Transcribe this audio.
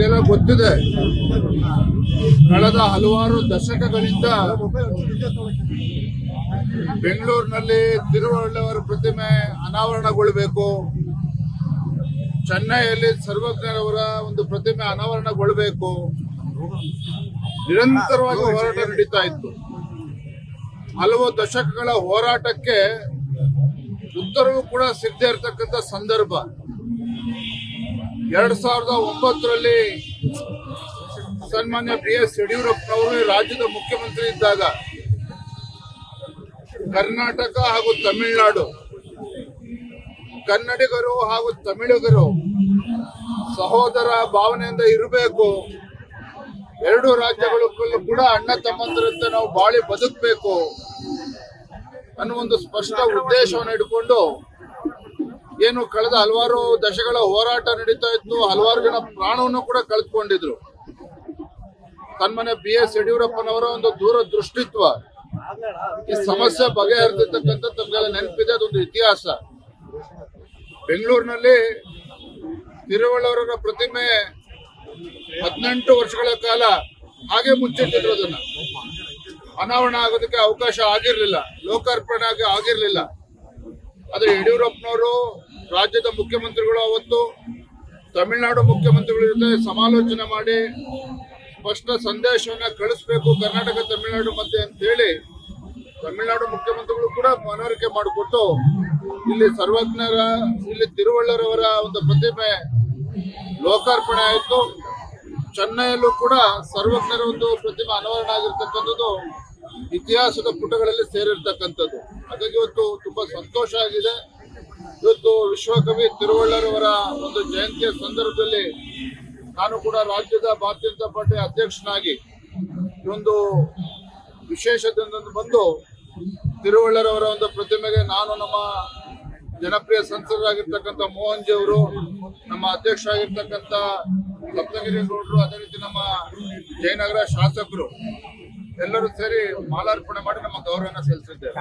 ತಮಗೆಲ್ಲ ಗೊತ್ತಿದೆ. ಕಳೆದ ಹಲವಾರು ದಶಕಗಳಿಂದ ಬೆಂಗಳೂರಿನಲ್ಲಿ ತಿರುವಳ್ಳವರ ಪ್ರತಿಮೆ ಅನಾವರಣಗೊಳ್ಬೇಕು ಚೆನ್ನೈಯಲ್ಲಿ ಸರ್ವಜ್ಞರವರ ಒಂದು ಪ್ರತಿಮೆ ಅನಾವರಣಗೊಳ್ಬೇಕು ನಿರಂತರವಾಗಿ ಹೋರಾಟ ನಡೀತಾ ಇತ್ತು. ಹಲವು ದಶಕಗಳ ಹೋರಾಟಕ್ಕೆ ಉತ್ತರವೂ ಕೂಡ ಸಿದ್ಧ ಇರತಕ್ಕಂಥ ಸಂದರ್ಭ. ಎರಡ್ ಸಾವಿರದ ಒಂಬತ್ತರಲ್ಲಿ ಸನ್ಮಾನ್ಯ ಬಿ ಎಸ್ ಯಡಿಯೂರಪ್ಪನವರು ರಾಜ್ಯದ ಮುಖ್ಯಮಂತ್ರಿ ಇದ್ದಾಗ ಕರ್ನಾಟಕ ಹಾಗೂ ತಮಿಳುನಾಡು, ಕನ್ನಡಿಗರು ಹಾಗೂ ತಮಿಳುಗರು ಸಹೋದರ ಭಾವನೆಯಿಂದ ಇರಬೇಕು. ಎರಡು ರಾಜ್ಯಗಳು ಕೂಡ ಅಣ್ಣ ತಮ್ಮಂದರಂತೆ ನಾವು ಬಾಳಿ ಬದುಕಬೇಕು ಅನ್ನೋ ಒಂದು ಸ್ಪಷ್ಟ ಉದ್ದೇಶವನ್ನು ಇಟ್ಕೊಂಡು ಏನು ಕಳೆದ ಹಲವಾರು ದಶಗಳ ಹೋರಾಟ ನಡೀತಾ ಇತ್ತು. ಹಲವಾರು ಜನ ಪ್ರಾಣವನ್ನು ಕೂಡ ಕಳೆದುಕೊಂಡಿದ್ರು. ತನ್ಮನೆ ಬಿ ಎಸ್ ಯಡಿಯೂರಪ್ಪನವರ ಒಂದು ದೂರದೃಷ್ಟಿತ್ವ, ಈ ಸಮಸ್ಯೆ ಬಗೆಹರಿದಿರ್ತಕ್ಕಂಥ ತಮಗೆಲ್ಲ ನೆನಪಿದೆ, ಅದೊಂದು ಇತಿಹಾಸ. ಬೆಂಗಳೂರಿನಲ್ಲಿ ತಿರುವಳ್ಳವರ ಪ್ರತಿಮೆ ಹದಿನೆಂಟು ವರ್ಷಗಳ ಕಾಲ ಹಾಗೆ ಮುಚ್ಚಿಟ್ಟಿದ್ರು ಅದನ್ನ. ಅನಾವರಣ ಆಗೋದಕ್ಕೆ ಅವಕಾಶ ಆಗಿರ್ಲಿಲ್ಲ. ಲೋಕಾರ್ಪಣೆ ಆಗಿ ಆಗಿರ್ಲಿಲ್ಲ. ಆದ್ರೆ ಯಡಿಯೂರಪ್ಪನವರು ರಾಜ್ಯದ ಮುಖ್ಯಮಂತ್ರಿಗಳು ಅವತ್ತು ತಮಿಳುನಾಡು ಮುಖ್ಯಮಂತ್ರಿಗಳ ಜೊತೆ ಸಮಾಲೋಚನೆ ಮಾಡಿ ಸ್ಪಷ್ಟ ಸಂದೇಶವನ್ನ ಕಳಿಸ್ಬೇಕು ಕರ್ನಾಟಕ ತಮಿಳುನಾಡು ಮಧ್ಯೆ ಅಂತ ಹೇಳಿ ತಮಿಳುನಾಡು ಮುಖ್ಯಮಂತ್ರಿಗಳು ಕೂಡ ಮನವರಿಕೆ ಮಾಡಿಕೊಟ್ಟು ಇಲ್ಲಿ ಸರ್ವಜ್ಞರ, ಇಲ್ಲಿ ತಿರುವಳ್ಳರವರ ಒಂದು ಪ್ರತಿಮೆ ಲೋಕಾರ್ಪಣೆ ಆಯಿತು. ಚೆನ್ನೈಯಲ್ಲೂ ಕೂಡ ಸರ್ವಜ್ಞರ ಒಂದು ಪ್ರತಿಮೆ ಅನಾವರಣ ಆಗಿರ್ತಕ್ಕಂಥದ್ದು ಇತಿಹಾಸದ ಪುಟಗಳಲ್ಲಿ ಸೇರಿರ್ತಕ್ಕಂಥದ್ದು. ಹಾಗಾಗಿ ಇವತ್ತು ತುಂಬಾ ಸಂತೋಷ ಆಗಿದೆ. ಇವತ್ತು ವಿಶ್ವಕವಿ ತಿರುವಳ್ಳರವರ ಒಂದು ಜಯಂತಿಯ ಸಂದರ್ಭದಲ್ಲಿ ನಾನು ಕೂಡ ರಾಜ್ಯದ ಭಾರತೀಯ ಜನತಾ ಪಾರ್ಟಿ ಅಧ್ಯಕ್ಷನಾಗಿ ಒಂದು ವಿಶೇಷದಿಂದ ಬಂದು ತಿರುವಳ್ಳರವರ ಒಂದು ಪ್ರತಿಮೆಗೆ ನಾನು ನಮ್ಮ ಜನಪ್ರಿಯ ಸಂಸದರಾಗಿರ್ತಕ್ಕಂಥ ಮೋಹನ್ ಜಿ ಅವರು, ನಮ್ಮ ಅಧ್ಯಕ್ಷರಾಗಿರ್ತಕ್ಕಂಥ ಸಪ್ತಗಿರಿ ಗೌಡರು ಅದೇ ರೀತಿ ನಮ್ಮ ಜಯನಗರ ಶಾಸಕರು ಎಲ್ಲರೂ ಸೇರಿ ಮಾಲಾರ್ಪಣೆ ಮಾಡಿ ನಮ್ಮ ಗೌರವನ ಸಲ್ಲಿಸಿದ್ದೇವೆ.